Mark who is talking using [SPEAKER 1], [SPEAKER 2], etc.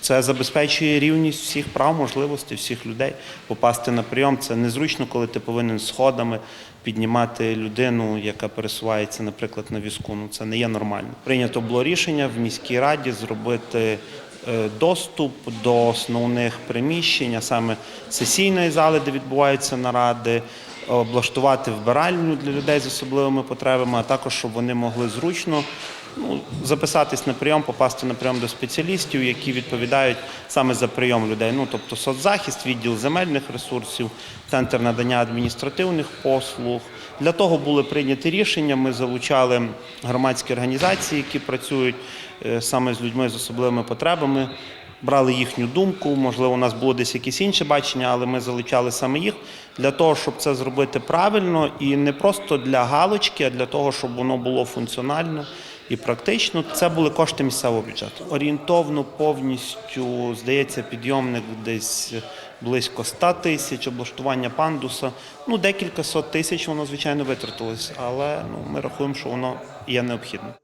[SPEAKER 1] Це забезпечує рівність всіх прав, можливостей всіх людей попасти на прийом. Це незручно, коли ти повинен сходами піднімати людину, яка пересувається, наприклад, на візку. Ну це не є нормально. Прийнято було рішення в міській раді зробити доступ до основних приміщень, а саме сесійної зали, де відбуваються наради. Облаштувати вбиральню для людей з особливими потребами, а також щоб вони могли зручно ну, записатись на прийом, попасти на прийом до спеціалістів, які відповідають саме за прийом людей. Ну тобто соцзахист, відділ земельних ресурсів, центр надання адміністративних послуг. Для того були прийняті рішення. Ми залучали громадські організації, які працюють е, саме з людьми з особливими потребами. Брали їхню думку, можливо, у нас було десь якесь інше бачення, але ми залучали саме їх для того, щоб це зробити правильно і не просто для галочки, а для того, щоб воно було функціонально і практично. Це були кошти місцевого бюджету. Орієнтовно повністю здається підйомник десь близько 100 тисяч, облаштування пандуса. Ну декілька сот тисяч воно звичайно витратилось, але ну ми рахуємо, що воно є необхідно.